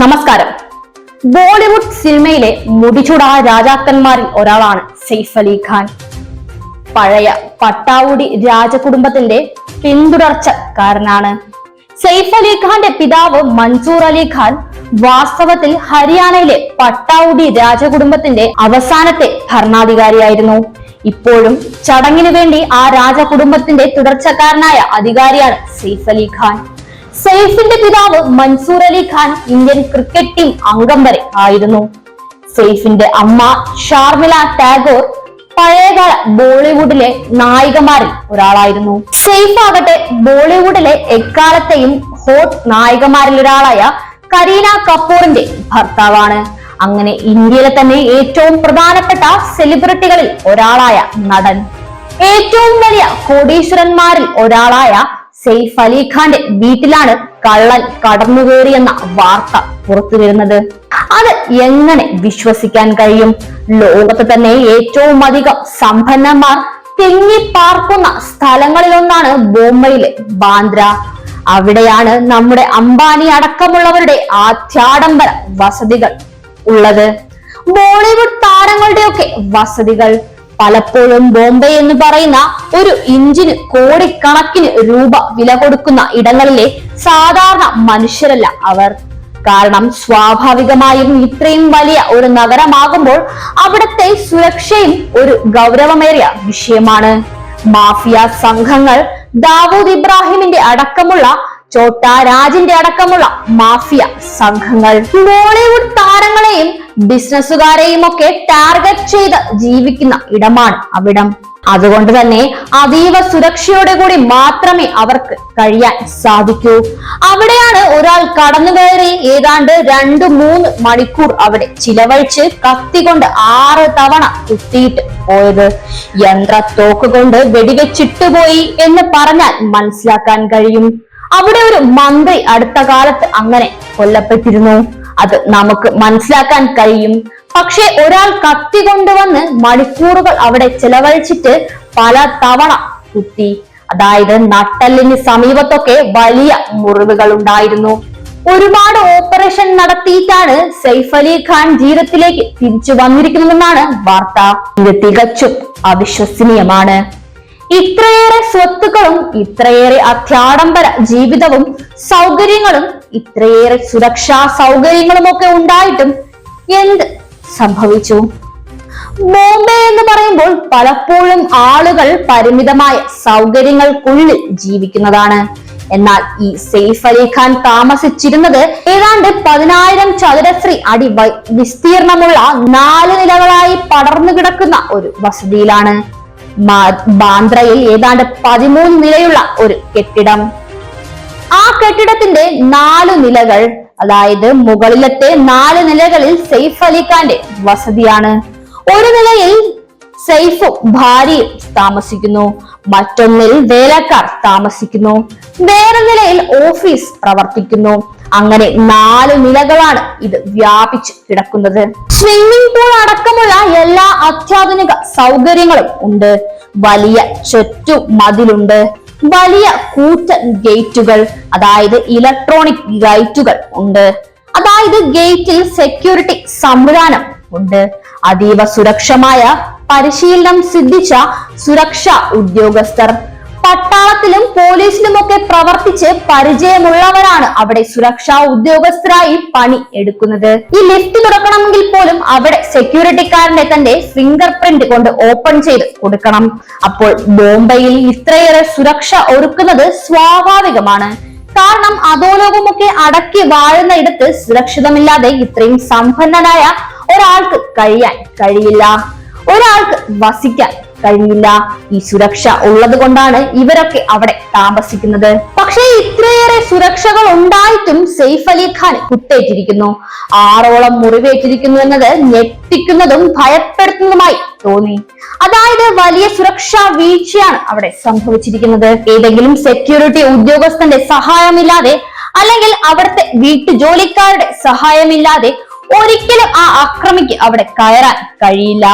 നമസ്കാരം. ബോളിവുഡ് സിനിമയിലെ മുടിചൂടാ രാജാക്കന്മാരിൽ ഒരാളാണ് സെയ്ഫ് അലി ഖാൻ. പഴയ പട്ടാവുടി രാജകുടുംബത്തിന്റെ പിന്തുടർച്ച പിന്തുടർച്ചക്കാരനാണ്. സെയ്ഫ് അലി ഖാന്റെ പിതാവ് മൻസൂർ അലി ഖാൻ വാസ്തവത്തിൽ ഹരിയാനയിലെ പട്ടാവുടി രാജകുടുംബത്തിന്റെ അവസാനത്തെ ഭരണാധികാരിയായിരുന്നു. ഇപ്പോഴും ചടങ്ങിനു വേണ്ടി ആ രാജകുടുംബത്തിന്റെ തുടർച്ചക്കാരനായ അധികാരിയാണ് സെയ്ഫ് അലി ഖാൻ. സെയ്ഫിന്റെ പിതാവ് Mansoor Ali Khan Indian cricket team അംഗം വരെ ആയിരുന്നു. സെയ്ഫിന്റെ അമ്മ ഷാർമില ടാഗോർ പഴയകാല ബോളിവുഡിലെ നായികമാരിൽ ഒരാളായിരുന്നു. സെയ്ഫ് ആകട്ടെ ബോളിവുഡിലെ എക്കാലത്തെയും ഹോട്ട് നായികമാരിൽ ഒരാളായ കരീന കപൂറിന്റെ ഭർത്താവാണ്. അങ്ങനെ ഇന്ത്യയിലെ തന്നെ ഏറ്റവും പ്രധാനപ്പെട്ട സെലിബ്രിറ്റികളിൽ ഒരാളായ നടൻ. ഏറ്റവും വലിയ കോടീശ്വരന്മാരിൽ ഒരാളായ സെയ്ഫ് അലിഖാന്റെ വീട്ടിലാണ് കള്ളൻ കടന്നുകയറിയെന്ന വാർത്ത പുറത്തു വരുന്നത്. അത് എങ്ങനെ വിശ്വസിക്കാൻ കഴിയും? ലോകത്ത് തന്നെ ഏറ്റവും അധികം സമ്പന്നന്മാർ തിങ്ങിപ്പാർക്കുന്ന സ്ഥലങ്ങളിലൊന്നാണ് ബോംബെയിലെ ബാന്ദ്ര. അവിടെയാണ് നമ്മുടെ അംബാനി അടക്കമുള്ളവരുടെ ആത്യാഡംബര വസതികൾ ഉള്ളത്. ബോളിവുഡ് താരങ്ങളുടെയൊക്കെ വസതികൾ. പലപ്പോഴും ബോംബെ എന്ന് പറയുന്ന ഒരു ഇഞ്ചിന് കോടിക്കണക്കിന് രൂപ വില കൊടുക്കുന്ന ഇടങ്ങളിലെ സാധാരണ മനുഷ്യരല്ല അവർ. കാരണം സ്വാഭാവികമായും ഇത്രയും വലിയ ഒരു നഗരമാകുമ്പോൾ അവിടുത്തെ സുരക്ഷയും ഒരു ഗൗരവമേറിയ വിഷയമാണ്. മാഫിയ സംഘങ്ങൾ ദാവൂദ് ഇബ്രാഹിമിന്റെ അടക്കമുള്ള ചോട്ട രാജിന്റെ അടക്കമുള്ള മാഫിയ സംഘങ്ങൾ. ബോളിവുഡ് താരങ്ങളെയും ബിസിനസ്സുകാരെയും ഒക്കെ ടാർഗറ്റ് ചെയ്ത് ജീവിക്കുന്ന ഇടമാണ് അവിടം. അതുകൊണ്ട് തന്നെ അതീവ സുരക്ഷയോടെ കൂടി മാത്രമേ അവർക്ക് കഴിയാൻ സാധിക്കൂ. അവിടെയാണ് ഒരാൾ കടന്നു കയറി ഏതാണ്ട് രണ്ടു മൂന്ന് മണിക്കൂർ അവിടെ ചിലവഴിച്ച് കത്തി കൊണ്ട് ആറ് തവണ കുത്തിയിട്ട് പോയത്. യന്ത്രത്തോക്ക് കൊണ്ട് വെടിവെച്ചിട്ടുപോയി എന്ന് പറഞ്ഞാൽ മനസ്സിലാക്കാൻ കഴിയും. അവിടെ ഒരു മന്ത്രി അടുത്ത കാലത്ത് അങ്ങനെ കൊല്ലപ്പെട്ടിരുന്നു. അത് നമുക്ക് മനസ്സിലാക്കാൻ കഴിയും. പക്ഷെ ഒരാൾ കത്തി കൊണ്ടുവന്ന് മണിക്കൂറുകൾ അവിടെ ചെലവഴിച്ചിട്ട് പല തവണ കുത്തി. അതായത് നട്ടലിന് സമീപത്തൊക്കെ വലിയ മുറിവുകൾ ഉണ്ടായിരുന്നു. ഒരുപാട് ഓപ്പറേഷൻ നടത്തിയിട്ടാണ് സൈഫ് അലി ഖാൻ ജീവിതത്തിലേക്ക് തിരിച്ചു വന്നിരിക്കുന്നതെന്നാണ് വാർത്ത. ഇത് തികച്ചും അവിശ്വസനീയമാണ്. ഇത്രയേറെ സ്വത്തുക്കളും ഇത്രയേറെ അത്യാഡംബര ജീവിതവും സൗകര്യങ്ങളും ഇത്രയേറെ സുരക്ഷാ സൗകര്യങ്ങളും ഒക്കെ ഉണ്ടായിട്ടും എന്ത് സംഭവിച്ചു? ബോംബെ എന്ന് പറയുമ്പോൾ പലപ്പോഴും ആളുകൾ പരിമിതമായ സൗകര്യങ്ങൾക്കുള്ളിൽ ജീവിക്കുന്നതാണ്. എന്നാൽ ഈ സെയ്ഫ് അലി ഖാൻ താമസിച്ചിരുന്നത് ഏതാണ്ട് പതിനായിരം ചതുരശ്രീ അടി വിസ്തീർണമുള്ള നാല് നിലകളായി പടർന്നു കിടക്കുന്ന ഒരു വസതിയിലാണ്. ബാന്ദ്രയിൽ ഏതാണ്ട് പതിമൂന്ന് നിലയുള്ള ഒരു കെട്ടിടം. ആ കെട്ടിടത്തിന്റെ നാല് നിലകൾ അതായത് മുകളിലത്തെ നാല് നിലകളിൽ സെയ്ഫ് അലി ഖാന്റെ വസതിയാണ്. ഒരു നിലയിൽ സെയ്ഫും ഭാര്യയും താമസിക്കുന്നു. മറ്റൊന്നിൽ വേലക്കാർ താമസിക്കുന്നു. വേറെ നിലയിൽ ഓഫീസ് പ്രവർത്തിക്കുന്നു. അങ്ങനെ നാല് നിലകളാണ് ഇത് വ്യാപിച്ചു കിടക്കുന്നത്. സ്വിമ്മിംഗ് പൂൾ അടക്കമുള്ള എല്ലാ അത്യാധുനിക സൗകര്യങ്ങളും ഉണ്ട്. വലിയ ചെറ്റു മതിലുണ്ട്. വലിയ കൂറ്റൻ ഗേറ്റുകൾ അതായത് ഇലക്ട്രോണിക് ഗേറ്റുകൾ ഉണ്ട്. അതായത് ഗേറ്റിൽ സെക്യൂരിറ്റി സംവിധാനം ഉണ്ട്. അതീവ സുരക്ഷമായ പരിശീലനം സിദ്ധിച്ച സുരക്ഷാ ഉദ്യോഗസ്ഥർ. പട്ടാളത്തിലും പോലീസിലുമൊക്കെ പ്രവർത്തിച്ച് പരിചയമുള്ളവരാണ് അവിടെ സുരക്ഷാ ഉദ്യോഗസ്ഥരായി പണി എടുക്കുന്നത്. ഈ ലിഫ്റ്റ് തുറക്കണമെങ്കിൽ പോലും അവിടെ സെക്യൂരിറ്റിക്കാരന്റെ തന്റെ ഫിംഗർ പ്രിന്റ് കൊണ്ട് ഓപ്പൺ ചെയ്ത് കൊടുക്കണം. അപ്പോൾ ബോംബെയിൽ ഇത്രയേറെ സുരക്ഷ ഒരുക്കുന്നത് സ്വാഭാവികമാണ്. കാരണം അധോലോകമൊക്കെ അടക്കി വാഴുന്ന ഇടത്ത് സുരക്ഷിതമില്ലാതെ ഇത്രയും സമ്പന്നനായ ഒരാൾക്ക് കഴിയാൻ കഴിയില്ല. ഒരാൾക്ക് വസിക്കാൻ കഴിയില്ല ഈ സുരക്ഷ ഉള്ളത് കൊണ്ടാണ് ഇവരൊക്കെ അവിടെ താമസിക്കുന്നത്. പക്ഷേ ഇത്രയേറെ സുരക്ഷകൾ ഉണ്ടായിട്ടും സെയ്ഫ് അലി ഖാൻ കുത്തേറ്റിരിക്കുന്നു. ആറോളം മുറിവേറ്റിരിക്കുന്നു എന്നത് ഞെട്ടിക്കുന്നതും ഭയപ്പെടുത്തുന്നതുമായി തോന്നി. അതായത് വലിയ സുരക്ഷാ വീഴ്ചയാണ് അവിടെ സംഭവിച്ചിരിക്കുന്നത്. ഏതെങ്കിലും സെക്യൂരിറ്റി ഉദ്യോഗസ്ഥന്റെ സഹായമില്ലാതെ അല്ലെങ്കിൽ അവിടുത്തെ വീട്ടു ജോലിക്കാരുടെ സഹായമില്ലാതെ ഒരിക്കലും ആ അക്രമിക്ക് അവിടെ കയറാൻ കഴിയില്ല.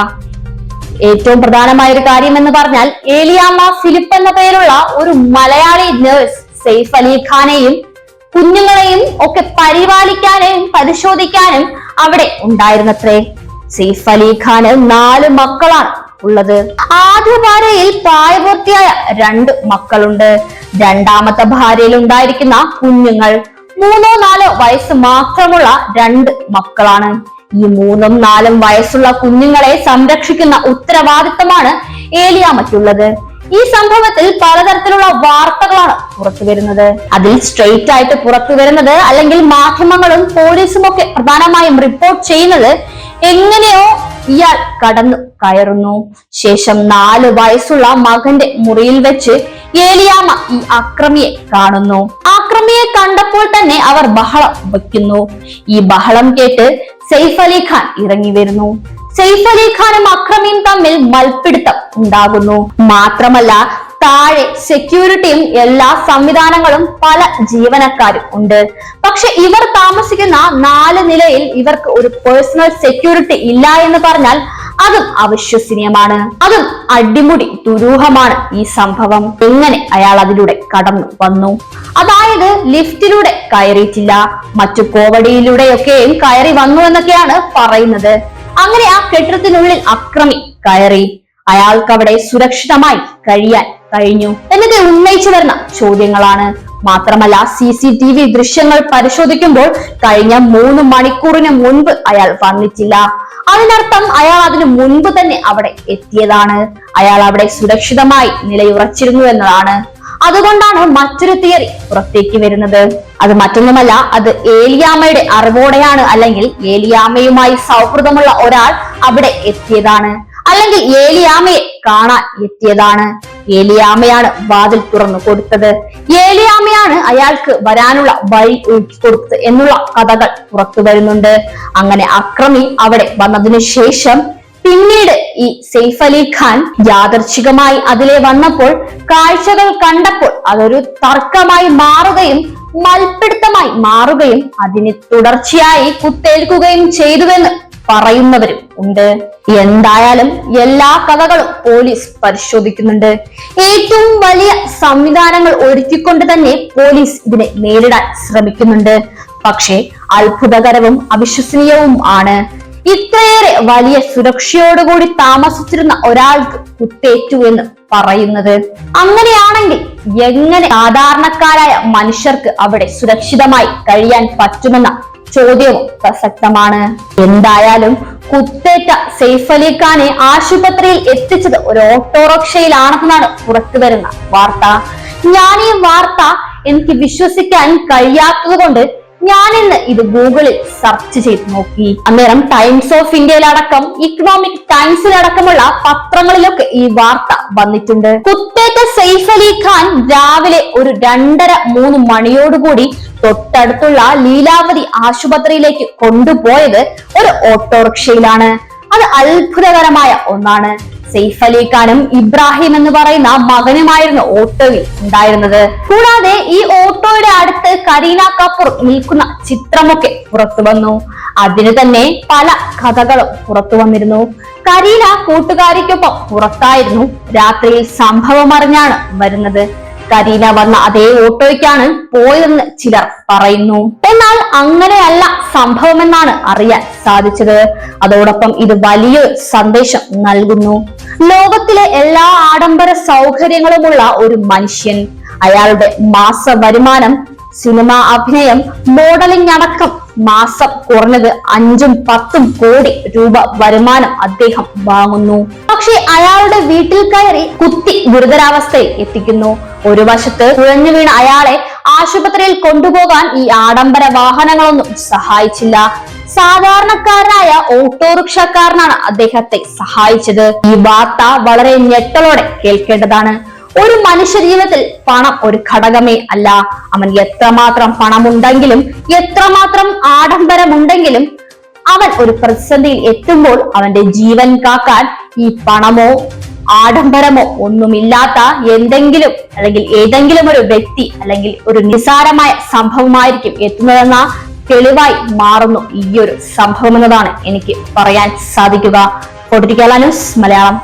ഏറ്റവും പ്രധാനമായ ഒരു കാര്യം എന്ന് പറഞ്ഞാൽ ഏലിയാമ്മ ഫിലിപ്പ് എന്ന പേരുള്ള ഒരു മലയാളി നേഴ്സ് സെയ്ഫ് അലി ഖാനെയും കുഞ്ഞുങ്ങളെയും ഒക്കെ പരിപാലിക്കാനും പരിശോധിക്കാനും അവിടെ ഉണ്ടായിരുന്നത്രേ. സെയ്ഫ് അലി ഖാന് നാല് മക്കളാണ് ഉള്ളത്. ആദ്യ ഭാര്യയിൽ പ്രായപൂർത്തിയായ രണ്ട് മക്കളുണ്ട്. രണ്ടാമത്തെ ഭാര്യയിൽ ഉണ്ടായിരിക്കുന്ന കുഞ്ഞുങ്ങൾ മൂന്നോ നാലോ വയസ്സ് മാത്രമുള്ള രണ്ട് മക്കളാണ്. ഈ മൂന്നും നാലും വയസ്സുള്ള കുഞ്ഞുങ്ങളെ സംരക്ഷിക്കുന്ന ഉത്തരവാദിത്തമാണ് ഏലിയാമയ്ക്കുള്ളത് ഈ സംഭവത്തിൽ പലതരത്തിലുള്ള വാർത്തകളാണ് പുറത്തു വരുന്നത്. അതിൽ സ്ട്രെയിറ്റ് ആയിട്ട് പുറത്തു വരുന്നത് അല്ലെങ്കിൽ മാധ്യമങ്ങളും പോലീസും ഒക്കെ പ്രധാനമായും റിപ്പോർട്ട് ചെയ്യുന്നത് എങ്ങനെയോ ഇയാൾ കടന്നു കയറുന്നു. ശേഷം നാല് വയസ്സുള്ള മകന്റെ മുറിയിൽ വെച്ച് ഏലിയാമ ഈ അക്രമിയെ കാണുന്നു. അക്രമിയെ കണ്ടപ്പോൾ തന്നെ അവർ ബഹളം വയ്ക്കുന്നു. ഈ ബഹളം കേട്ട് സെയ്ഫ് അലി ഖാൻ ഇറങ്ങി വരുന്നു. സെയ്ഫ് അലി ഖാനും അക്രമിയും തമ്മിൽ മൽപ്പിടുത്തം ഉണ്ടാകുന്നു. മാത്രമല്ല താഴെ സെക്യൂരിറ്റിയും എല്ലാ സംവിധാനങ്ങളും പല ജീവനക്കാരും ഉണ്ട്. പക്ഷെ ഇവർ താമസിക്കുന്ന നാല് നിലയിൽ ഇവർക്ക് ഒരു പേഴ്സണൽ സെക്യൂരിറ്റി ഇല്ല എന്ന് പറഞ്ഞാൽ അതും അവിശ്വസനീയമാണ്. അതും അടിമുടി ദുരൂഹമാണ് ഈ സംഭവം. എങ്ങനെ അയാൾ അതിലൂടെ കടന്നു വന്നു? അതായത് ലിഫ്റ്റിലൂടെ കയറിയിട്ടില്ല. മറ്റു കോവടിയിലൂടെയൊക്കെയും കയറി വന്നു എന്നൊക്കെയാണ് പറയുന്നത്. അങ്ങനെ ആ കെട്ടിടത്തിനുള്ളിൽ അക്രമി കയറി. അയാൾക്ക് അവിടെ സുരക്ഷിതമായി കഴിയാൻ കഴിഞ്ഞു. എന്നൊക്കെ ഉന്നയിച്ചു വരുന്ന ചോദ്യങ്ങളാണ്. മാത്രമല്ല സി സി ടി വി ദൃശ്യങ്ങൾ പരിശോധിക്കുമ്പോൾ കഴിഞ്ഞ മൂന്ന് മണിക്കൂറിന് മുൻപ് അയാൾ വന്നിട്ടില്ല. അതിനർത്ഥം അയാൾ അതിനു മുൻപ് തന്നെ അവിടെ എത്തിയതാണ്. അയാൾ അവിടെ സുരക്ഷിതമായി നിലയുറച്ചിരുന്നു എന്നതാണ്. അതുകൊണ്ടാണ് മറ്റൊരു തിയറി പുറത്തേക്ക് വരുന്നത്. അത് മറ്റൊന്നുമല്ല അത് ഏലിയാമയുടെ അറിവോടെയാണ്. അല്ലെങ്കിൽ ഏലിയാമയുമായി സൗഹൃദമുള്ള ഒരാൾ അവിടെ എത്തിയതാണ്. അല്ലെങ്കിൽ ഏലിയാമയെ കാണാൻ എത്തിയതാണ്. ഏലിയാമ്മയാണ് വാതിൽ തുറന്നു കൊടുത്തത്. ഏലിയാമയാണ് അയാൾക്ക് വരാനുള്ള വഴി ഒഴിച്ചു കൊടുത്തത് എന്നുള്ള കഥകൾ പുറത്തു വരുന്നുണ്ട്. അങ്ങനെ അക്രമി അവിടെ വന്നതിനു ശേഷം പിന്നീട് ഈ സെയ്ഫ് അലി ഖാൻ യാദർച്ഛികമായി അതിലെ വന്നപ്പോൾ കാഴ്ചകൾ കണ്ടപ്പോൾ അതൊരു തർക്കമായി മാറുകയും മൽപിടുത്തമായി മാറുകയും അതിന് തുടർച്ചയായി കുത്തേൽക്കുകയും ചെയ്തുവെന്ന് പറയുന്നവരും ഉണ്ട്. എന്തായാലും എല്ലാ കഥകളും പോലീസ് പരിശോധിക്കുന്നുണ്ട്. ഏറ്റവും വലിയ സംവിധാനങ്ങൾ ഒരുക്കിക്കൊണ്ട് തന്നെ പോലീസ് ഇതിനെ നേരിടാൻ ശ്രമിക്കുന്നുണ്ട്. പക്ഷേ അത്ഭുതകരവും അവിശ്വസനീയവും ആണ്. ഇത്രയേറെ വലിയ സുരക്ഷയോടുകൂടി താമസിച്ചിരുന്ന ഒരാൾക്ക് കുത്തേറ്റു എന്ന് പറയുന്നത്. അങ്ങനെയാണെങ്കിൽ എങ്ങനെ സാധാരണക്കാരായ മനുഷ്യർക്ക് അവിടെ സുരക്ഷിതമായി കഴിയാൻ പറ്റുമെന്ന ചോദ്യവും പ്രസക്തമാണ്. എന്തായാലും കുത്തേറ്റ സെയ്ഫ് അലി ഖാനെ ആശുപത്രിയിൽ എത്തിച്ചത് ഒരു ഓട്ടോറിക്ഷയിലാണെന്നാണ് പുറത്തു വരുന്ന വാർത്ത. ഞാൻ ഈ വാർത്ത എനിക്ക് വിശ്വസിക്കാൻ കഴിയാത്തത് കൊണ്ട് ഞാൻ ഇന്ന് ഇത് ഗൂഗിളിൽ സെർച്ച് ചെയ്ത് നോക്കി. അന്നേരം ടൈംസ് ഓഫ് ഇന്ത്യയിലടക്കം ഇക്കണോമിക് ടൈംസിലടക്കമുള്ള പത്രങ്ങളിലൊക്കെ ഈ വാർത്ത വന്നിട്ടുണ്ട്. കുത്തേറ്റ സെയ്ഫ് അലി ഖാൻ രാവിലെ ഒരു രണ്ടര മൂന്ന് മണിയോടുകൂടി തൊട്ടടുത്തുള്ള ലീലാവതി ആശുപത്രിയിലേക്ക് കൊണ്ടുപോയത് ഒരു ഓട്ടോറിക്ഷയിലാണ്. അത് അത്ഭുതകരമായ ഒന്നാണ്. സെയ്ഫ് അലി ഖാനും ഇബ്രാഹിം എന്ന് പറയുന്ന മകനുമായിരുന്നു ഓട്ടോയിൽ ഉണ്ടായിരുന്നത്. കൂടാതെ ഈ ഓട്ടോയുടെ അടുത്ത് കരീന കപൂർ നിൽക്കുന്ന ചിത്രമൊക്കെ പുറത്തു വന്നു. അതിന് തന്നെ പല കഥകളും പുറത്തു വന്നിരുന്നു. കരീന കൂട്ടുകാരിക്കൊപ്പം പുറത്തായിരുന്നു. രാത്രിയിൽ സംഭവം അറിഞ്ഞാണ് വരുന്നത്. കരീന വന്ന അതേ ഓട്ടോയ്ക്കാണ് പോയതെന്ന് ചിലർ പറയുന്നു. എന്നാൽ അങ്ങനെയല്ല സംഭവമെന്നാണ് അറിയാൻ സാധിച്ചത്. അതോടൊപ്പം ഇത് വലിയൊരു സന്ദേശം നൽകുന്നു. ലോകത്തിലെ എല്ലാ ആഡംബര സൗകര്യങ്ങളുമുള്ള ഒരു മനുഷ്യൻ. അയാളുടെ മാസ വരുമാനം സിനിമ അഭിനയം മോഡലിംഗ് അടക്കം മാസം കുറഞ്ഞത് അഞ്ചും പത്തും കോടി രൂപ വരുമാനം അദ്ദേഹം വാങ്ങുന്നു. പക്ഷെ അയാളുടെ വീട്ടിൽ കയറി കുത്തി ഗുരുതരാവസ്ഥയിൽ എത്തിക്കുന്നു. ഒരു വശത്ത് കുഴഞ്ഞു വീണ അയാളെ ആശുപത്രിയിൽ കൊണ്ടുപോകാൻ ഈ ആഡംബര വാഹനങ്ങളൊന്നും സഹായിച്ചില്ല. സാധാരണക്കാരനായ ഓട്ടോറിക്ഷക്കാരനാണ് അദ്ദേഹത്തെ സഹായിച്ചത്. ഈ വാർത്ത വളരെ ഞെട്ടലോടെ കേൾക്കേണ്ടതാണ്. ഒരു മനുഷ്യ ജീവിതത്തിൽ പണം ഒരു ഘടകമേ അല്ല. അവൻ എത്രമാത്രം പണമുണ്ടെങ്കിലും എത്രമാത്രം ആഡംബരമുണ്ടെങ്കിലും അവൻ ഒരു പ്രതിസന്ധിയിൽ എത്തുമ്പോൾ അവന്റെ ജീവൻ കാക്കാൻ ഈ പണമോ ആഡംബരമോ ഒന്നുമില്ലാത്ത എന്തെങ്കിലും അല്ലെങ്കിൽ ഏതെങ്കിലും ഒരു വ്യക്തി അല്ലെങ്കിൽ ഒരു നിസാരമായ സംഭവമായിരിക്കും എത്തുന്നതെന്ന തെളിവായി മാറുന്നു ഈ ഒരു സംഭവം എന്നതാണ് എനിക്ക് പറയാൻ സാധിക്കുക. Political News Malayalam.